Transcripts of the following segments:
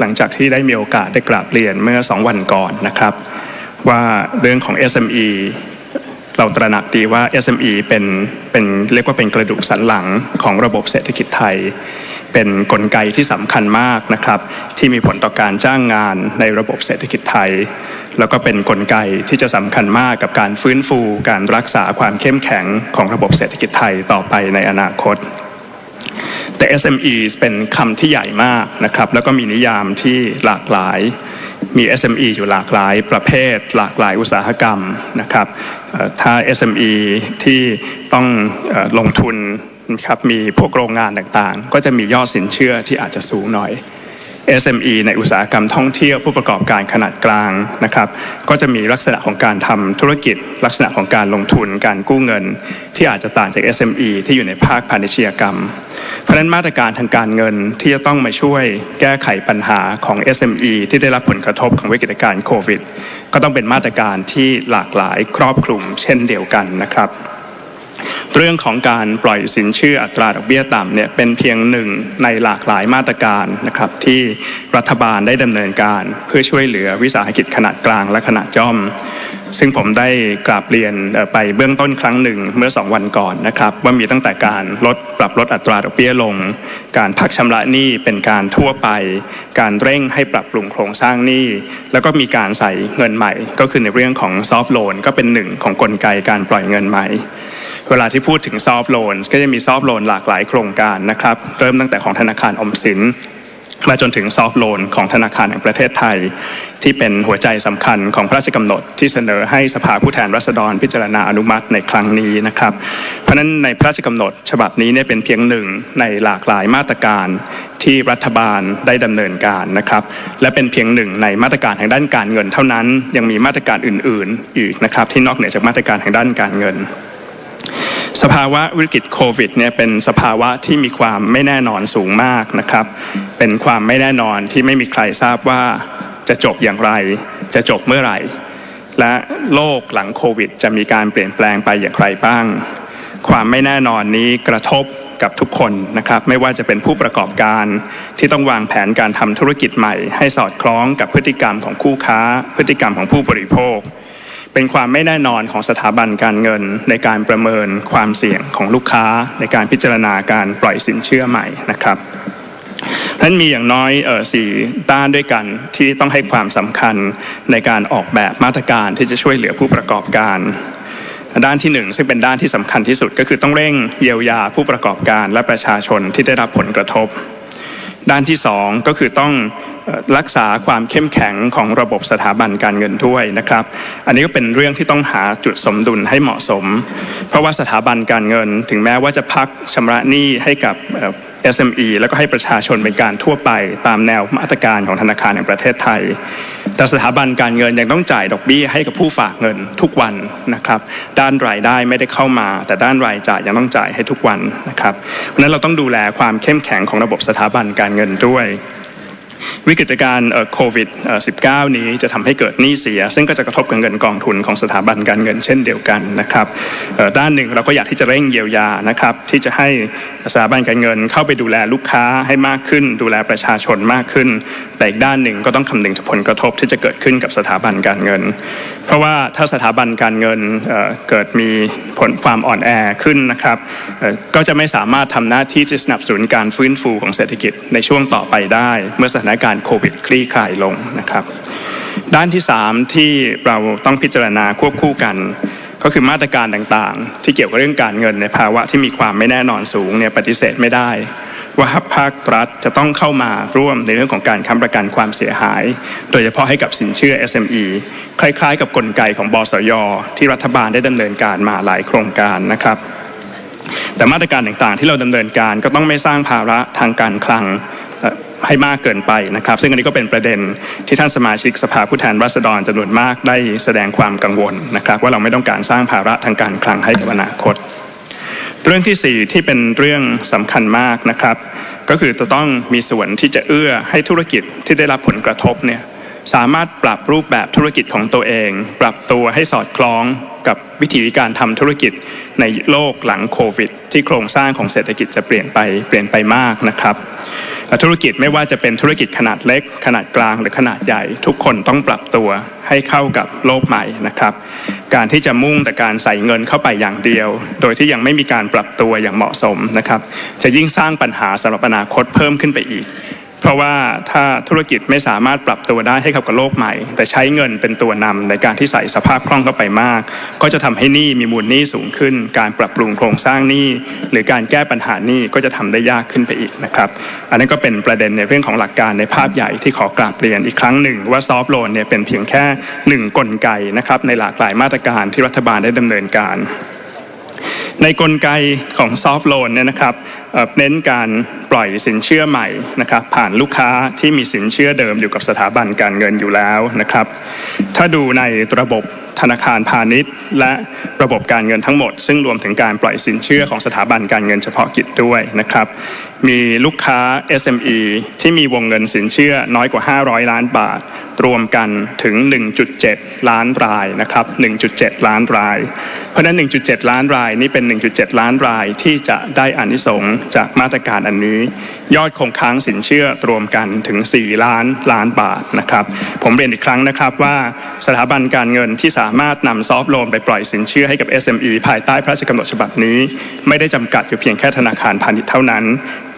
หลังจากที่ได้มีโอกาสได้กราบเรียนเมื่อ 2 วันก่อนนะครับ ว่าเรื่องของ SME เราตระหนักดีว่า SME เป็นเป็นเรียกว่าเป็นกระดูกสันหลังของระบบเศรษฐกิจไทย เป็นนกลไกที่สำคัญมากนะครับ ที่มีผลต่อการจ้างงานในระบบเศรษฐกิจไทย แล้วก็เป็นนกลไกที่จะสำคัญมากกับการฟื้นฟู การรักษาความเข้มแข็งของระบบเศรษฐกิจไทยต่อไปในอนาคต แต่ SME เป็นคำที่ใหญ่มากนะครับ แล้วก็มีนิยามที่หลากหลาย มี SME อยู่หลากหลายประเภท หลากหลายอุตสาหกรรมนะครับ ถ้า SME ที่ต้องลงทุนนะครับมีพวกโรงงานต่างๆ ก็จะมียอดสินเชื่อที่อาจจะสูงหน่อย SME ในอุตสาหกรรมท่องเที่ยวผู้ประกอบการขนาดกลางนะครับก็จะมีลักษณะของการทำธุรกิจ ลักษณะของการลงทุนการกู้เงิน ที่อาจจะต่างจาก SME ที่อยู่ในภาคพาณิชยกรรม เพราะฉะนั้นมาตรการทางการเงินที่จะต้องมาช่วยแก้ไขปัญหาของ SME ที่ได้รับผลกระทบของวิกฤตการณ์โควิด ก็ต้องเป็นมาตรการที่หลากหลายครอบคลุมเช่นเดียวกันนะครับ เรื่องของการปล่อยสินเชื่ออัตราดอกเบี้ยต่ำเนี่ยเป็นเพียงหนึ่งในหลากหลายมาตรการนะครับที่รัฐบาลได้ดำเนินการเพื่อช่วยเหลือวิสาหกิจขนาดกลางและขนาดย่อม ซึ่งผมได้กราบเรียนไปเบื้องต้นครั้งหนึ่งเมื่อ 2 วันก่อนนะครับว่ามีตั้งแต่การลดปรับลดอัตราดอกเบี้ยลง การพักชำระหนี้เป็นการทั่วไป การเร่งให้ปรับปรุงโครงสร้างหนี้แล้วก็มีการใส่เงินใหม่ ก็คือในเรื่องของซอฟท์โลนก็เป็นหนึ่งของกลไกการปล่อยเงินใหม่ เวลาที่พูดถึงซอฟท์โลนก็จะมีซอฟท์โลนหลากหลายโครงการนะครับ เริ่มตั้งแต่ของธนาคารอมสินมาจนถึงซอฟท์โลนของธนาคารแห่งประเทศไทย ที่เป็นหัวใจสำคัญของพระราชกำหนด ที่เสนอให้สภาผู้แทนราษฎรพิจารณาอนุมัติในครั้งนี้นะครับ เพราะฉะนั้นในพระราชกำหนดฉบับนี้เนี่ยเป็นเพียงหนึ่งในหลากหลายมาตรการที่รัฐบาลได้ดำเนินการนะครับ และเป็นเพียงหนึ่งในมาตรการทางด้านการเงินเท่านั้น ยังมีมาตรการอื่น ๆ อีกนะครับที่นอกเหนือจากมาตรการทางด้านการเงิน สภาวะวิกฤตโควิดเนี่ยเป็นสภาวะที่มีความไม่แน่นอนสูงมากนะครับ เป็นความไม่แน่นอนที่ไม่มีใครทราบว่าจะจบอย่างไร จะจบเมื่อไหร่ และโลกหลังโควิด จะมีการเปลี่ยนแปลงไปอย่างไรบ้าง ความไม่แน่นอนนี้กระทบกับทุกคนนะครับ ไม่ว่าจะเป็นผู้ประกอบการที่ต้องวางแผนการทำธุรกิจใหม่ ให้สอดคล้องกับพฤติกรรมของคู่ค้า พฤติกรรมของผู้บริโภค เป็นความไม่แน่นอนของสถาบันการเงิน ในการประเมินความเสี่ยงของลูกค้า ในการพิจารณาการปล่อยสินเชื่อใหม่นะครับนั้นมีอย่างน้อยออสี่ด้านด้วยกันที่ต้องให้ความสำคัญในการออกแบบมาตรการที่จะช่วยเหลือผู้ประกอบการด้านที่หนึ่งซึ่งเป็นด้านที่สำคัญที่สุดก็คือต้องเร่งเยียวยาผู้ประกอบการและประชาชนที่ได้รับผลกระทบ ด้านที่สองก็คือต้องรักษาความเข้มแข็งของระบบสถาบันการเงินด้วยนะครับ อันนี้ก็เป็นเรื่องที่ต้องหาจุดสมดุลให้เหมาะสม เพราะว่าสถาบันการเงินถึงแม้ว่าจะพักชำระหนี้ให้กับ SME แล้วก็ให้ประชาชนเป็นการทั่วไปตามแนวมาตรการของธนาคารแห่งประเทศไทย แต่สถาบันการเงินยังต้องจ่ายดอกเบี้ยให้กับผู้ฝากเงินทุกวันนะครับ ด้านรายได้ไม่ได้เข้ามา แต่ด้านรายจ่ายยังต้องจ่ายให้ทุกวันนะครับ เพราะฉะนั้นเราต้องดูแลความเข้มแข็งของระบบสถาบันการเงินด้วย วิกฤตการณ์โควิด 19 นี้จะทำให้เกิดหนี้เสีย ซึ่งก็จะกระทบกับเงินกองทุนของสถาบันการเงินเช่นเดียวกันนะครับด้านหนึ่งเราก็อยากที่จะเร่งเยียวยานะครับที่จะให้สถาบันการเงินเข้าไปดูแลลูกค้าให้มากขึ้น ดูแลประชาชนมากขึ้น แต่อีกด้านหนึ่งก็ต้องคำนึงถึงผลกระทบที่จะเกิดขึ้นกับสถาบันการเงิน เพราะว่าถ้าสถาบันการเงินเเกิดมีผลความอ่อนแอขึ้นนะครับก็จะไม่สามารถทำหน้าที่จะสนับสนุนการฟื้นฟูของเศรษฐกิจในช่วงต่อไปได้ เมื่อสถานการณ์โควิดคลี่คลายลงนะครับ ด้านที่ 3 ที่เราต้องพิจารณาควบคู่กัน ก็คือมาตรการต่างๆ ที่เกี่ยวกับเรื่องการเงินในภาวะที่มีความไม่แน่นอนสูงเนี่ยปฏิเสธไม่ได้ ว่าภาครัฐจะต้องเข้ามาร่วมในเรื่องของการค้ำประกันความเสียหาย โดยเฉพาะให้กับสินเชื่อ SME คล้ายๆ กับกลไกของบสย ที่รัฐบาลได้ดำเนินการมาหลายโครงการนะครับ แต่มาตรการต่างๆ ที่เราดำเนินการก็ต้องไม่สร้างภาระทางการคลัง ให้มากเกินไปนะครับ ซึ่งอันนี้ก็เป็นประเด็นที่ท่านสมาชิกสภาผู้แทนราษฎรจำนวนมากได้แสดงความกังวลนะครับ ว่าเราไม่ต้องการสร้างภาระทางการคลังให้กับอนาคต เรื่องที่ 4 ที่เป็นเรื่องสำคัญมากนะครับ ก็คือจะต้องมีส่วนที่จะเอื้อให้ธุรกิจที่ได้รับผลกระทบเนี่ยสามารถปรับรูปแบบธุรกิจของตัวเอง ปรับตัวให้สอดคล้องกับวิธีการทำธุรกิจในโลกหลังโควิด ที่โครงสร้างของเศรษฐกิจจะเปลี่ยนไปเปลี่ยนไปมากนะครับ ธุรกิจไม่ว่าจะเป็นธุรกิจขนาดเล็ก ขนาดกลางหรือขนาดใหญ่ ทุกคนต้องปรับตัวให้เข้ากับโลกใหม่นะครับ การที่จะมุ่งแต่การใส่เงินเข้าไปอย่างเดียว โดยที่ยังไม่มีการปรับตัวอย่างเหมาะสมนะครับ จะยิ่งสร้างปัญหาสำหรับอนาคตเพิ่มขึ้นไปอีก เพราะว่าถ้าธุรกิจไม่สามารถปรับตัวได้ให้เข้ากับโลกใหม่ แต่ใช้เงินเป็นตัวนำในการที่ใส่สภาพคล่องเข้าไปมาก ก็จะทำให้หนี้มีมูลหนี้สูงขึ้น การปรับปรุงโครงสร้างหนี้หรือการแก้ปัญหาหนี้ก็จะทำได้ยากขึ้นไปอีกนะครับอันนั้นก็เป็นประเด็นในเรื่องของหลักการในภาพใหญ่ที่ขอกราบเรียนอีกครั้งหนึ่ง ว่าซอฟท์โลนเนี่ยเป็นเพียงแค่หนึ่งกลไกนะครับในหลากหลายมาตรการที่รัฐบาลได้ดำเนินการในกลไกของซอฟท์โลนเนี่ยนะครับเน้นการปล่อยสินเชื่อใหม่นะครับผ่านลูกค้าที่มีสินเชื่อเดิมอยู่กับสถาบันการเงินอยู่แล้วนะครับ ถ้าดูในระบบธนาคารพาณิชย์ และระบบการเงินทั้งหมด ซึ่งรวมถึงการปล่อยสินเชื่อของสถาบันการเงินเฉพาะกิจด้วยนะครับ มีลูกค้า SME ที่มีวงเงินสินเชื่อน้อยกว่า 500 ล้านบาท รวมกันถึง 1.7 ล้านรายนะครับ 1.7 ล้านราย เพราะฉะนั้น 1.7 ล้านรายนี่เป็น 1.7 ล้านรายที่จะได้อานิสงส์จากมาตรการอันนี้ ยอดคงค้างสินเชื่อรวมกันถึง 4 ล้านล้านบาทนะครับ ผมเรียนอีกครั้งนะครับว่าสถาบันการเงินที่สามารถนำซอฟโลนไปปล่อยสินเชื่อให้กับ SME ภายใต้พระราชกำหนดฉบับนี้ ไม่ได้จำกัดอยู่เพียงแค่ธนาคารพาณิชย์เท่านั้น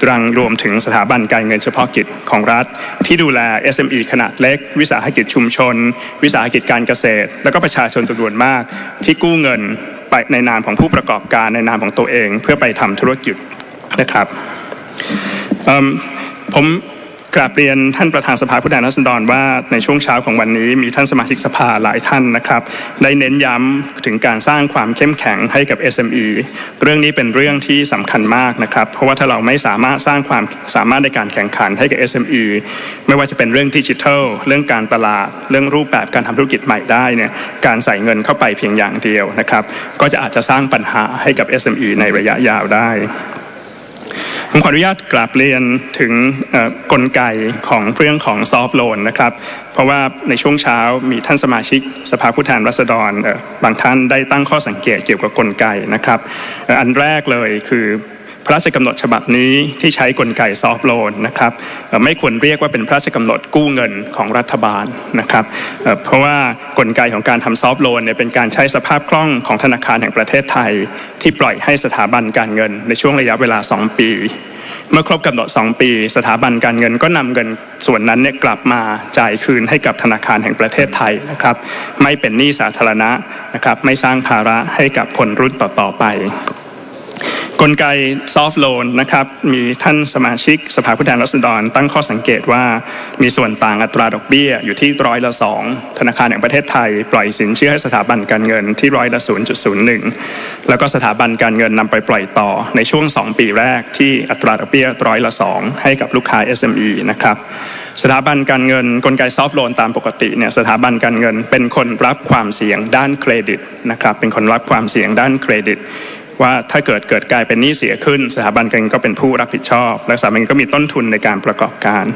รังรวมถึงสถาบันการเงินเฉพาะกิจของรัฐ ที่ดูแล SME ขนาดเล็ก วิสาหกิจชุมชน วิสาหกิจการเกษตร แล้วก็ประชาชนจำนวนมาก ที่กู้เงินไปในนามของผู้ประกอบการในนามของตัวเอง เพื่อไปทำธุรกิจ นะครับผมกราบเรียนท่านประธานสภาผู้แทนราษฎรว่าในช่วงเช้าของวันนี้มีท่านสมาชิกสภาหลายท่านนะครับ ได้เน้นย้ำถึงการสร้างความเข้มแข็งให้กับ SME เรื่องนี้เป็นเรื่องที่สำคัญมากนะครับ เพราะว่าถ้าเราไม่สามารถสร้างความสามารถในการแข่งขันให้กับ SME ไม่ว่าจะเป็นเรื่องดิจิทัล เรื่องการตลาด เรื่องรูปแบบการทำธุรกิจใหม่ได้เนี่ยการใส่เงินเข้าไปเพียงอย่างเดียวนะครับ ก็จะอาจจะสร้างปัญหาให้กับ SME ในระยะยาวได้ ผมขออนุญาตกราบเรียนถึงกลไกของเรื่องของซอฟโลนนะครับ เพราะว่าในช่วงเช้ามีท่านสมาชิกสภาผู้แทนราษฎรบางท่านได้ตั้งข้อสังเกตเกี่ยวกับกลไกนะครับ อันแรกเลยคือ ระราชกำหนดฉบับนี้ที่ใช้กลไกซอฟท์โลนนะครับไม่ควรเรียกว่าเป็นพระราชกำหนดกู้เงินของรัฐบาลนะครับเพราะว่ากลไกของการทำซอฟท์โลนเนี่ยเป็นการใช้สภาพคล่องของธนาคารแห่งประเทศไทย ที่ปล่อยให้สถาบันการเงินในช่วงระยะเวลา 2 ปีเมื่อครบกำหนด 2 ปี สถาบันการเงินก็นำเงินส่วนนั้นเนี่ยกลับมาจ่ายคืนให้กับธนาคารแห่งประเทศไทยนะครับ ไม่เป็นหนี้สาธารณะนะครับ ไม่สร้างภาระให้กับคนรุ่นต่อๆไป กลไกซอฟท์โลนนะครับมีท่านสมาชิกสภาผู้แทนราษฎร ตั้งข้อสังเกตว่ามีส่วนต่างอัตราดอกเบี้ยอยู่ที่ร้อยละสองธนาคารแห่งประเทศไทย ปล่อยสินเชื่อให้สถาบันการเงินที่ร้อยละ0.01 แล้วก็สถาบันการเงินนำไปปล่อยต่อในช่วง 2 ปีแรกที่อัตราดอกเบี้ยร้อยละสองให้กับลูกค้า SME นะครับสถาบันการเงินกลไกซอฟท์โลนตามปกติเนี่ยสถาบันการเงินเป็นคนรับความเสี่ยงด้านเครดิตนะครับเป็นคนรับความเสี่ยงด้านเครดิต ว่าถ้าเกิดเกิดกลายเป็นหนี้เสียขึ้น สถาบันการเงินก็เป็นผู้รับผิดชอบ และสถาบันก็มีต้นทุนในการประกอบการ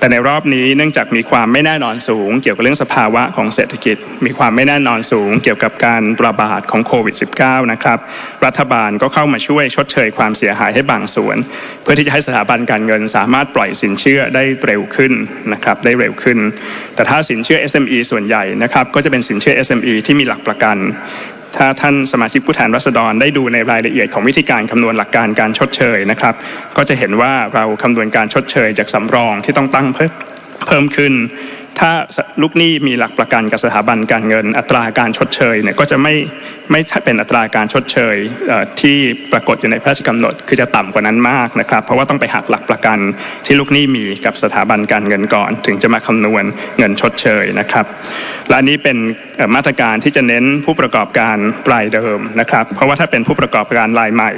แต่ในรอบนี้เนื่องจากมีความไม่แน่นอนสูง เกี่ยวกับเรื่องสภาวะของเศรษฐกิจ มีความไม่แน่นอนสูง เกี่ยวกับการระบาดของโควิด -19 นะครับรัฐบาลก็เข้ามาช่วยชดเชยความเสียหายให้บางส่วน เพื่อที่จะให้สถาบันการเงินสามารถปล่อยสินเชื่อได้เร็วขึ้นนะครับได้เร็วขึ้น แต่ถ้าสินเชื่อ SME ส่วนใหญ่นะครับก็จะเป็นสินเชื่อ SME ที่มีหลักประกัน ถ้าท่านสมาชิกผู้แทนรัษฎรได้ดูในรายละเอียดของวิธีการคำนวณหลักการการชดเชยนะครับ ก็จะเห็นว่าเราคำนวณการชดเชยจากสำรองที่ต้องตั้งเพิ่มเพิ่มขึ้น ถ้าลูกหนี้มีหลักประกันกับสถาบันการเงิน อัตราการชดเชยเนี่ยก็จะไม่ไม่เป็นอัตราการชดเชยที่ปรากฏอยู่ในพระราชกำหนด คือจะต่ำกว่านั้นมากนะครับ เพราะว่าต้องไปหักหลักประกันที่ลูกหนี้มีกับสถาบันการเงินก่อน ถึงจะมาคำนวณเงินชดเชยนะครับและอันนี้เป็นมาตรการที่จะเน้นผู้ประกอบการรายเดิมนะครับ เพราะว่าถ้าเป็นผู้ประกอบการรายใหม่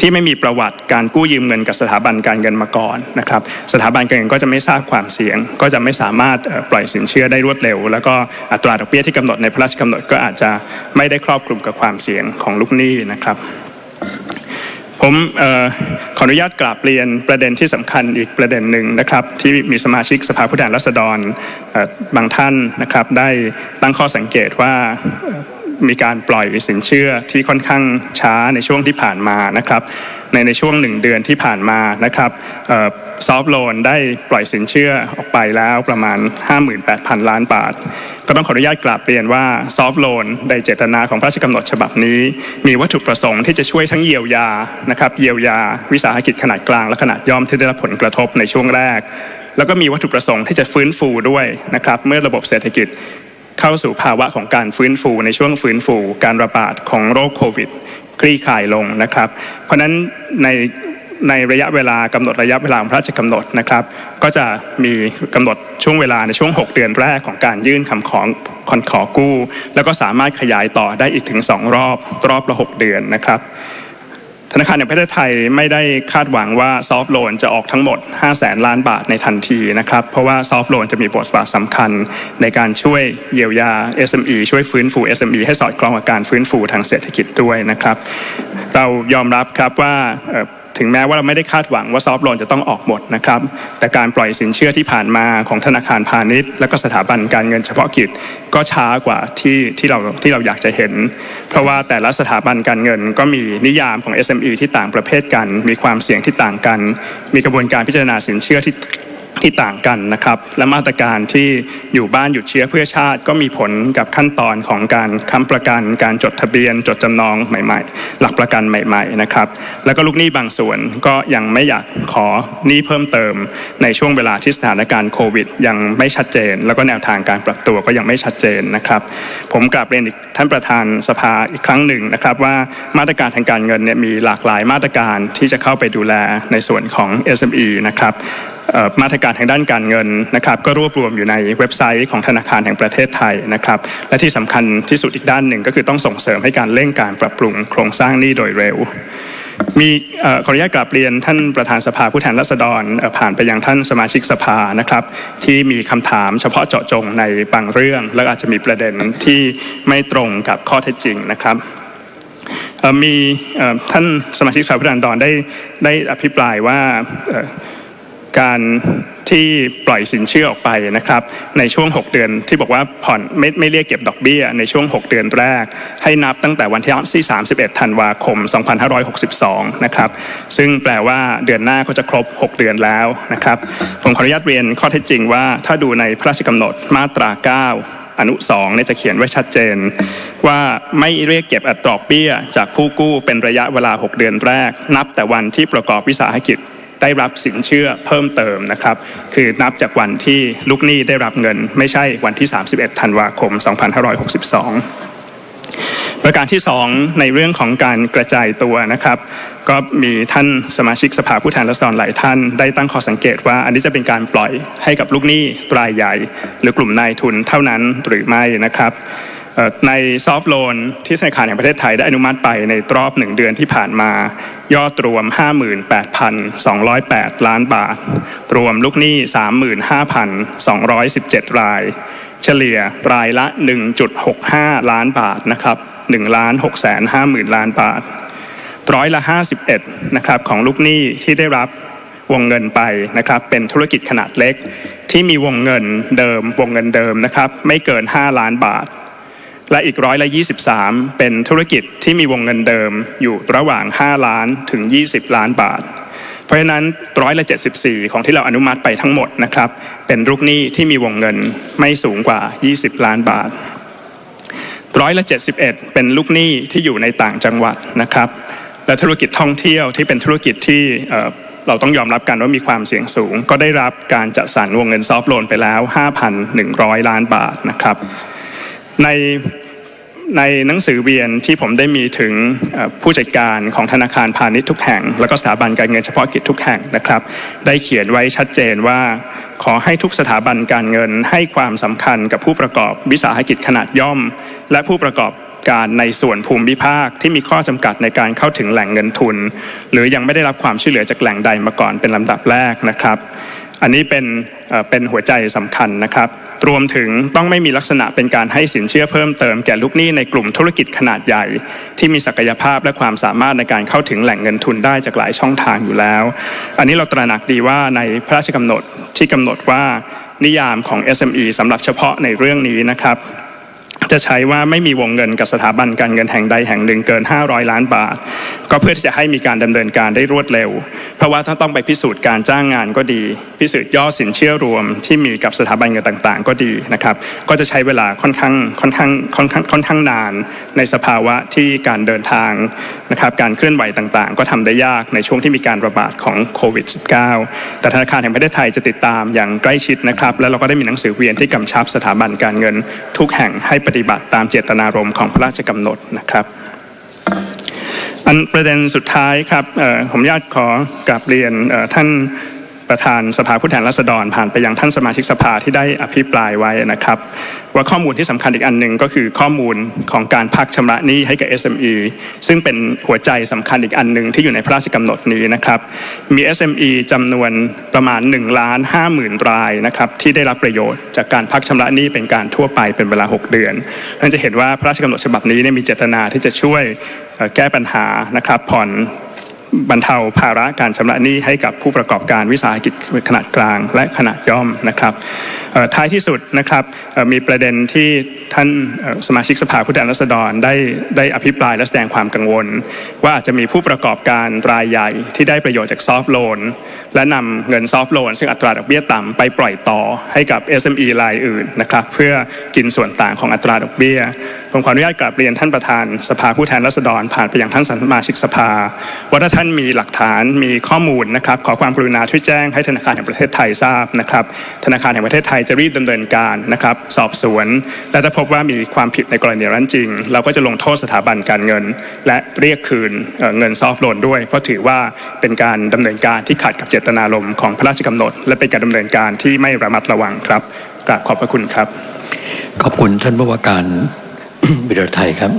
ที่ไม่มีประวัติการกู้ยืมเงินกับสถาบันการเงินมาก่อนนะครับสถาบันการเงินก็จะไม่ทราบความเสี่ยง ก็จะไม่สามารถปล่อยสินเชื่อได้รวดเร็ว แล้วก็อัตราดอกเบี้ยที่กำหนดในพระราชกำหนดก็อาจจะไม่ได้ครอบคลุมกับความเสี่ยงของลูกหนี้นะครับผมออขออนุญาตกราบเรียนประเด็นที่สำคัญอีกประเด็นหนึ่งนะครับ ที่มีสมาชิกสภาผู้แทนราษฎรบางท่านนะครับ ได้ตั้งข้อสังเกตว่า มีการปล่อยสินเชื่อที่ค่อนข้างช้าในช่วงที่ผ่านมานะครับในในช่วงหนึ่งเดือนที่ผ่านมานะครับเอ่อซอฟโลนได้ปล่อยสินเชื่อออกไปแล้วประมาณ 58,000 ล้านบาท ก็ต้องขออนุญาตกราบเรียนว่าซอฟโลนในเจตนาของพระราชกำหนดฉบับนี้ มีวัตถุประสงค์ที่จะช่วยทั้งเยียวยานะครับเยียวยา วิสาหกิจขนาดกลางและขนาดย่อมที่ได้รับผลกระทบในช่วงแรก แล้วก็มีวัตถุประสงค์ที่จะฟื้นฟูด้วยนะครับเมื่อระบบเศรษฐกิจ เข้าสู่ภาวะของการฟื้นฟูในช่วงฟื้นฟูการระบาดของโรคโควิด คลี่คลายลงนะครับ เพราะฉะนั้นในในระยะเวลากำหนดระยะเวลาพระราชกำหนดนะครับ ก็จะมีกำหนดช่วงเวลาในช่วง 6 เดือนแรกของการยื่นคำขอคอนขอกู้ แล้วก็สามารถขยายต่อได้อีกถึง 2 รอบรอบละ 6 เดือนนะครับ ธนาคารแห่งประเทศไทยไม่ได้คาดหวังว่าซอฟท์โลนจะออกทั้งหมด 5 0 0แสนล้านบาทในทันทีนะครับ เพราะว่าซอฟท์โลนจะมีบทบาทสำคัญในการช่วยเยียวยา SME ช่วยฟื้นฟู SME ให้สอดคล้องกับการฟื้นฟูทางเศรษฐกิจด้วยนะครับ เรายอมรับครับว่า ถึงแม้ว่าเราไม่ได้คาดหวังว่าซอฟท์โลนจะต้องออกหมดนะครับ แต่การปล่อยสินเชื่อที่ผ่านมาของธนาคารพาณิชย์ และก็สถาบันการเงินเฉพาะกิจ ก็ช้ากว่าที่ที่เราที่เราอยากจะเห็น เพราะว่าแต่ละสถาบันการเงินก็มีนิยามของ SME ที่ต่างประเภทกัน มีความเสี่ยงที่ต่างกัน มีกระบวนการพิจารณาสินเชื่อที่ ที่ต่างกันนะครับ และมาตรการที่อยู่บ้านหยุดเชื้อเพื่อชาติ ก็มีผลกับขั้นตอนของการค้ำประกัน การจดทะเบียน จดจำนองใหม่ ๆ หลักประกันใหม่ ๆ นะครับ แล้วก็ลูกหนี้บางส่วนก็ยังไม่อยากขอหนี้เพิ่มเติม ในช่วงเวลาที่สถานการณ์โควิด ยังไม่ชัดเจน แล้วก็แนวทางการปรับตัวก็ยังไม่ชัดเจนนะครับ ผมกราบเรียนอีกท่านประธานสภาอีกครั้งหนึ่งนะครับ ว่ามาตรการทางการเงินเนี่ยมีหลากหลายมาตรการที่จะเข้าไปดูแลในส่วนของ SME นะครับ มาตรการทางด้านการเงินนะครับก็รวบรวมอยู่ในเว็บไซต์ของธนาคารแห่งประเทศไทยนะครับและที่สำคัญที่สุดอีกด้านหนึ่งก็คือต้องส่งเสริมให้การเร่งการปรับปรุงโครงสร้างหนี้โดยเร็วมีขออนุญาตกราบเรียนท่านประธานสภาผู้แทนราษฎรผ่านไปยังท่านสมาชิกสภานะครับ ที่มีคำถามเฉพาะเจาะจงในบางเรื่อง และอาจจะมีประเด็นที่ไม่ตรงกับข้อเท็จจริงนะครับมีท่านสมาชิกสภาผู้แทนราษฎรได้ได้อภิปรายว่า การที่ปล่อยสินเชื่อออกไปนะครับในช่วง 6 เดือนที่บอกว่าผ่อนไม่ไม่เรียกเก็บดอกเบี้ย ในช่วง 6 เดือนแรก ให้นับตั้งแต่วันที่31ธันวาคม 2562 นะครับซึ่งแปลว่าเดือนหน้าก็จะครบ 6 เดือนแล้วนะครับผมขออนุญาตเรียนข้อเท็จจริงว่า ถ้าดูในพระราชกำหนดมาตรา 9อนุสองเนี่ยจะเขียนไว้ชัดเจน ว่าไม่เรียกเก็บอัตราดอกเบี้ย จากผู้กู้เป็นระยะเวลา 6 เดือนแรก นับแต่วันที่ประกอบวิสาหกิจ ได้รับสินเชื่อเพิ่มเติมนะครับ คือนับจากวันที่ลูกหนี้ได้รับเงิน ไม่ใช่วันที่ 31 ธันวาคม 2562ประการที่ 2 ในเรื่องของการกระจายตัวนะครับ ก็มีท่านสมาชิกสภาผู้แทนราษฎรหลายท่านได้ตั้งข้อสังเกตว่า อันนี้จะเป็นการปล่อยให้กับลูกหนี้รายใหญ่ หรือกลุ่มนายทุนเท่านั้นหรือไม่นะครับ ในซอฟท์โลนที่ธนาคารแห่งประเทศไทยได้อนุมัติไปในรอบหนึ่งเดือนที่ผ่านมา ยอดรวม 58,208 ล้านบาท รวมลูกหนี้ 35,217 ราย เฉลี่ยรายละ 1.65 ล้านบาทนะครับ1ล้าน6แสน5หมื่นล้านบาท ร้อยละ 51นะครับของลูกหนี้ที่ได้รับวงเงินไปนะครับเป็นธุรกิจขนาดเล็ก ที่มีวงเงินเดิมวงเงินเดิมนะครับไม่เกิน 5 ล้านบาท และอีกร้อยละ 23 เป็นธุรกิจที่มีวงเงินเดิมอยู่ระหว่าง 5 ล้านถึง 20 ล้านบาท เพราะฉะนั้นร้อยละ 74 ของที่เราอนุมัติไปทั้งหมดนะครับ เป็นลูกหนี้ที่มีวงเงินไม่สูงกว่า 20 ล้านบาทร้อยละ 71 เป็นลูกหนี้ที่อยู่ในต่างจังหวัดนะครับ และธุรกิจท่องเที่ยวที่เป็นธุรกิจที่เเราต้องยอมรับกันว่ามีความเสี่ยงสูง ก็ได้รับการจัดสรรวงเงินซอฟท์โลนไปแล้ว 5,100 ล้านบาทนะครับ ใน ในหนังสือเวียนที่ผมได้มีถึงผู้จัดการของธนาคารพาณิชย์ทุกแห่ง แล้วก็สถาบันการเงินเฉพาะกิจทุกแห่งนะครับ ได้เขียนไว้ชัดเจนว่า ขอให้ทุกสถาบันการเงินให้ความสำคัญกับผู้ประกอบวิสาหกิจขนาดย่อม และผู้ประกอบการในส่วนภูมิภาคที่มีข้อจำกัดในการเข้าถึงแหล่งเงินทุน หรือยังไม่ได้รับความช่วยเหลือจากแหล่งใดมาก่อนเป็นลำดับแรกนะครับ อันนี้เป็นเอ่อเป็นหัวใจสำคัญนะครับ รวมถึงต้องไม่มีลักษณะเป็นการให้สินเชื่อเพิ่มเติมแก่ลูกหนี้ในกลุ่มธุรกิจขนาดใหญ่ ที่มีศักยภาพและความสามารถในการเข้าถึงแหล่งเงินทุนได้จากหลายช่องทางอยู่แล้ว อันนี้เราตระหนักดีว่าในพระราชกำหนดที่กำหนดว่านิยามของ SME สำหรับเฉพาะในเรื่องนี้นะครับ จะใช้ว่าไม่มีวงเงินกับสถาบันการเงินแห่งใดแห่งหนึ่งเกิน 500 ล้านบาท ก็เพื่อที่จะให้มีการดำเนินการได้รวดเร็ว เพราะว่าถ้าต้องไปพิสูจน์การจ้างงานก็ดี พิสูจน์ยอดสินเชื่อรวมที่มีกับสถาบันเงินต่างๆ ก็ดีนะครับ ก็จะใช้เวลาค่อนข้างค่อนข้างค่อนข้างค่อนข้างนานในสภาวะที่การเดินทางนะครับการเคลื่อนไหวต่างๆ ก็ทำได้ยากในช่วงที่มีการระบาดของโควิด -19 แต่ธนาคารแห่งประเทศไทยจะติดตามอย่างใกล้ชิดนะครับ และเราก็ได้มีหนังสือเวียนที่กำชับสถาบันการเงินทุกแห่งให้ปฏิบัติตามเจตนารมณ์ของพระราชกำหนดนะครับ อันประเด็นสุดท้ายครับผมญาติขอกลับเรียนท่าน ประธานสภาผู้แทนราษฎรผ่านไปยังท่านสมาชิกสภาที่ได้อภิปรายไว้นะครับ ว่าข้อมูลที่สำคัญอีกอันหนึ่งก็คือข้อมูลของการพักชำระหนี้ให้กับ SME ซึ่งเป็นหัวใจสำคัญอีกอันหนึ่งที่อยู่ในพระราชกำหนดนี้นะครับ มี SME จำนวนประมาณ1ล้าน5หมื่นรายนะครับที่ได้รับประโยชน์จากการพักชำระหนี้เป็นการทั่วไปเป็นเวลา 6 เดือนท่านจะเห็นว่าพระราชกำหนดฉบับนี้เนี่ยมีเจตนาที่จะช่วยแก้ปัญหานะครับผ่อน บรรเทาภาระการชำระหนี้ให้กับผู้ประกอบการวิสาหกิจขนาดกลางและขนาดย่อมนะครับท้ายที่สุดนะครับมีประเด็นที่ ท่านสมาชิกสภาผู้แทนราษฎรได้ได้อภิปรายและแสดงความกังวล ว่าอาจจะมีผู้ประกอบการรายใหญ่ที่ได้ประโยชน์จากซอฟท์โลนและนำเงินซอฟท์โลนซึ่งอัตราดอกเบี้ยต่ำไปปล่อยต่อให้กับ SME รายอื่นนะครับเพื่อกินส่วนต่างของอัตราดอกเบี้ย ผมขออนุญาตกราบเรียนท่านประธานสภาผู้แทนราษฎร ผ่านไปยังท่านสมาชิกสภา ว่าถ้าท่านมีหลักฐานมีข้อมูลนะครับขอความกรุณาช่วยแจ้งให้ธนาคารแห่งประเทศไทยทราบนะครับธนาคารแห่งประเทศไทยจะรีบดำเนินการนะครับสอบสวนและถ้าพบว่ามีความผิดในกรณีนั้นจริง เราก็จะลงโทษสถาบันการเงิน และเรียกคืนเเงินซอฟท์โลนด้วย เพราะถือว่าเป็นการดำเนินการที่ขัดกับเจตนารมณ์ของพระราชกำหนด และเป็นการดำเนินการที่ไม่ระมัดระวังครับกราบขอบพระคุณครับ ขอบคุณท่านผู้ว่าการวิดาไทยครับ